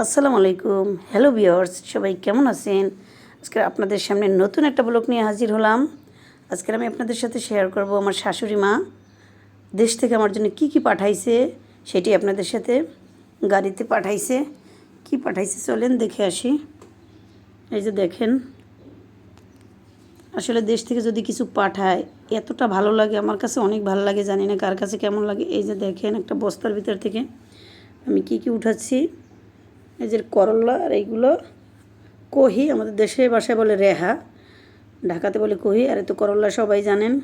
আসসালামু আলাইকুম। হ্যালো বিয়ার্স সবাই কেমন আছেন? আজকে আপনাদের সামনে নতুন একটা ব্লগ নিয়ে হাজির হলাম। আজকে আমি আপনাদের সাথে শেয়ার করব আমার শাশুড়ি মা। দেশ থেকে আমার জন্য কি কি পাঠাইছে, সেটি আপনাদের সাথে গাড়িতে পাঠাইছে। কি পাঠাইছে চলেন দেখে আসি। এই যে দেখেন, আসলে দেশ থেকে যদি কিছু পাঠায়, এতটা ভালো লাগে, আমার কাছে অনেক ভালো লাগে, জানি না কার কাছে কেমন লাগে। এই যে দেখেন একটা বস্তার ভিতর থেকে আমি কি কি উঠাচ্ছি। এই যে করল্লা আর এইগুলো, কহি, আমাদের দেশের বাসায় বলে রেহা, ঢাকাতে বলে কহি, আর তো করল্লা সবাই জানেন।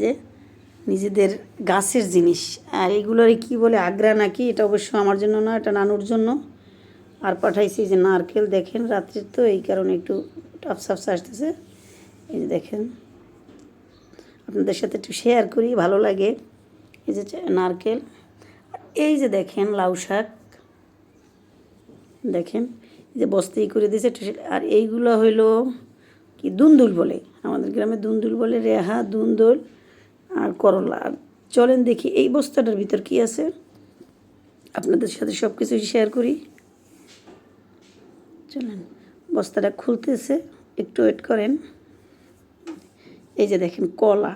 যে নিজেদের গাছের জিনিস। আর এইগুলোর কি বলে, আগ্রা নাকি? এটা অবশ্য আমার জন্য না, এটা নানুর জন্য। আর পাঠাইছি যে নারকেল, দেখেন রাত্রির তো, এই কারণে একটু টাপসা আসতেছে। এই যে দেখেন, আপনাদের সাথে একটু শেয়ার করি, ভালো লাগে। এই যে নারকেল এই যে দেখেন লাউ শাক। দেখেন, এই যে বস্তাই করে দিয়েছে আর এইগুলো হইল কি দুন্দুল বলে। আমাদের গ্রামে দুন্দুল বলে, রেহা, দুন্দুল আর করলা। আর চলেন দেখি এই বস্তাটার ভিতর কি আছে। আপনাদের সাথে সব কিছু শেয়ার করি। চলেন, বস্তাটা খুলতেছে, একটু ওয়েট করেন। এই যে দেখেন, কলা।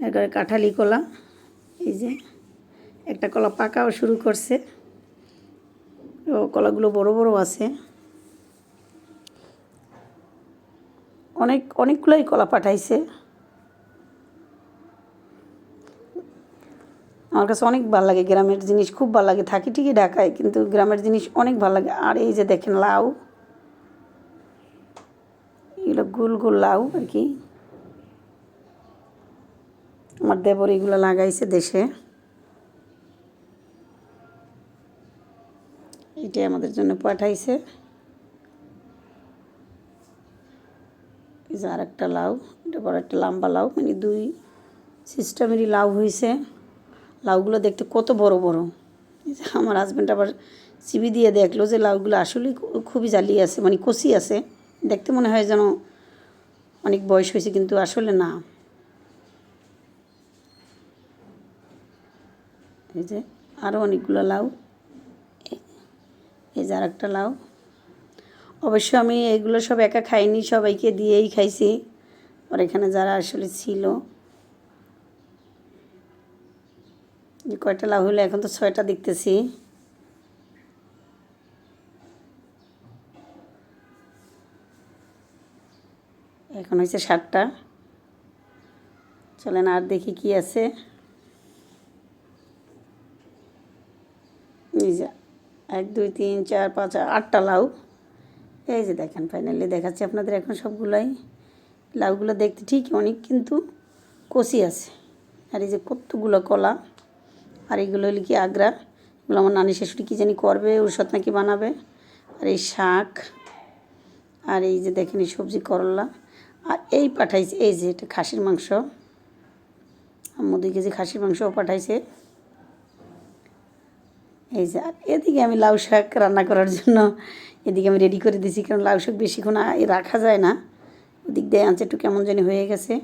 একবারে কাঁঠালি কলা। এই যে একটা কলা পাকাও শুরু করছে। কলাগুলো বড় বড় আছে। অনেক, অনেকগুলোই কলা পাঠাইছে। আমার কাছে অনেক ভালো লাগে গ্রামের জিনিস, খুব ভালো লাগে। থাকি ঠিকই ঢাকায়, কিন্তু গ্রামের জিনিস অনেক ভালো লাগে। আর এই যে দেখেন লাউ, এগুলো গোল গোল লাউ আর কি। আমার দেবর এগুলো লাগাইছে দেশে। এটাই আমাদের জন্য পাঠাইছে। এই যে আর একটা লাউ, এটা বড় একটা লম্বা লাউ মানে দুই সিস্টেমেরই লাউ হয়েছে লাউগুলো দেখতে কত বড় বড়। এই যে আমার হাজব্যান্ড আবার চিবি দিয়ে দেখল যে লাউগুলো আসলেই খুবই জ্বালিয়ে আছে মানে কষি আছে। দেখতে মনে হয় যেন অনেক বয়স হয়েছে, কিন্তু আসলে না। এই যে আরও অনেকগুলো লাউ। যে আর একটা লাউ। অবশ্য আমি এগুলো সব একা খাইনি, সবাইকে দিয়েই খাইছি। আর এখানে যারা আসলে ছিল। কয়টা লাউ হলো, এখন তো ছয়টা দেখতেছি। এখন হয়েছে সাতটা। চলেন আর দেখি কি আছে এই যে এক, দুই, তিন, চার, পাঁচ, আটটা লাউ। এই যে দেখেন ফাইনালি দেখাচ্ছি আপনাদের এখন সবগুলাই। লাউগুলো দেখতে ঠিক অনেক, কিন্তু কষি আছে। আর এই যে কতগুলো কলা, আর এইগুলো হলো কি আগ্রা। এগুলো আমার নানি শাশুড়ি কী জানি করবে, ঔষধ নাকি বানাবে। আর এই শাক, আর এই যে দেখেন এই সবজি করলা। আর এই পাঠাইছে, এই যে এটা খাসির মাংস। দুই কেজি খাসির মাংসও পাঠাইছে। এই যে, আর এদিকে আমি লাউ শাক রান্না করার জন্য এদিকে আমি রেডি করে দিয়েছি কারণ লাউ শাক বেশিক্ষণ রাখা যায় না। ওদিক দিয়ে আনছে একটু কেমন জানি হয়ে গেছে।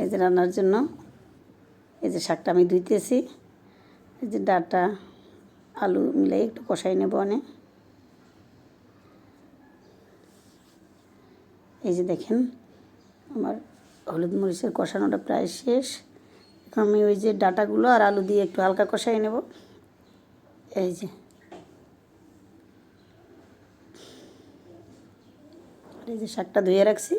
এই যে রান্নার জন্য, এই যে শাকটা আমি ধুইতেছি। এই যে ডাটা, আলু মিলাই একটু কষাই নেব অনেক। এই যে দেখেন, আমার হলুদ মরিচের কষানোটা প্রায় শেষ। আমি ওই যে ডাটাগুলো আর আলু দিয়ে একটু হালকা কষাই নেব। এই যে। এই যে শাকটা ধুয়ে রাখছি।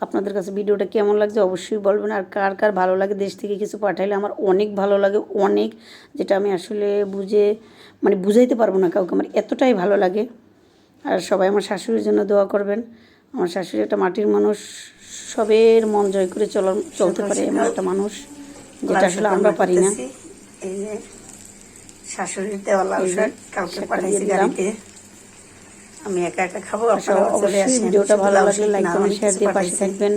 আপনাদের কাছে ভিডিওটা কেমন লাগছে অবশ্যই বলবেন। আর কার কার ভালো লাগে দেশ থেকে কিছু পাঠাইলে আমার অনেক ভালো লাগে, অনেক যেটা আমি আসলে বুঝে মানে বুঝাইতে পারব না কাউকে। আমার এতটাই ভালো লাগে। আর সবাই আমার শাশুড়ির জন্য দোয়া করবেন। আমার শাশুড়ি একটা মাটির মানুষ সবের মন জয় করে চল চলতে পারে এমন একটা মানুষ যেটা আসলে আমরা পারি না। শাশুড়ির দেওয়া লাউ শাক কাউকে পাঠাইছি গাড়িতে। আমি একা একা খাব সব চলে অবশ্যই আসেন। ভিডিওটা ভালো লাউ লাগলে লাইক কমেন্ট শেয়ার কিছু দিয়ে পাশে থাকবেন।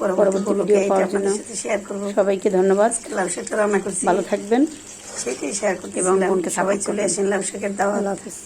পরবর্তী পরবর্তী ভিডিও পাওয়ার জন্য শেয়ার করব। সবাইকে ধন্যবাদ। রান্না করছি। ভালো থাকবেন। সেটাই শেয়ার করতে এবং সবাই চলে আসেন লাউ শাকের দাওয়া। আল্লাহ হাফিজ।